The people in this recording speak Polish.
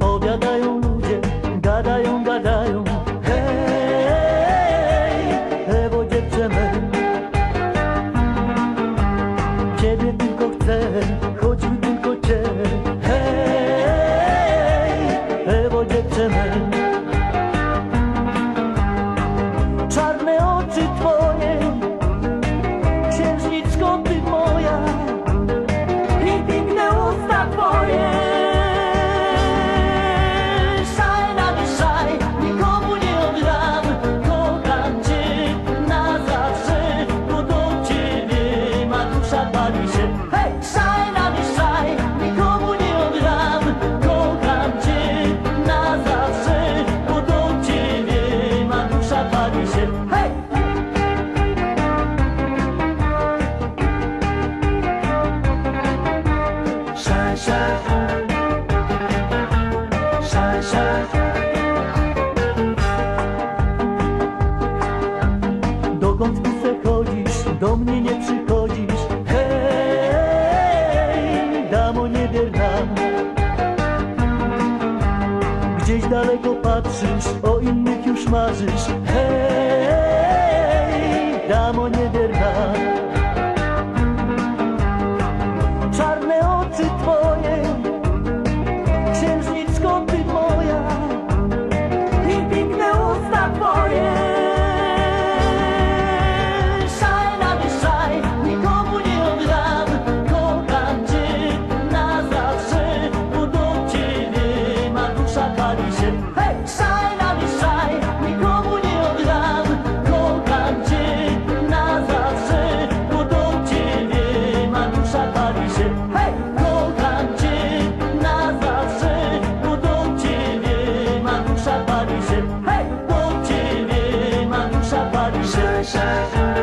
Opowiadają ludzie, gadają, gadają. Hej, Ewo dziewczynę Ciebie tylko chcę, choćby tylko Cię. Hej, Ewo dziewczynę kłani się. Hej! Szansa, chodzisz, do mnie nie przychodzisz. Hej, damo nie. Gdzieś daleko patrzysz, o innych już marzysz. Hej! sunshine.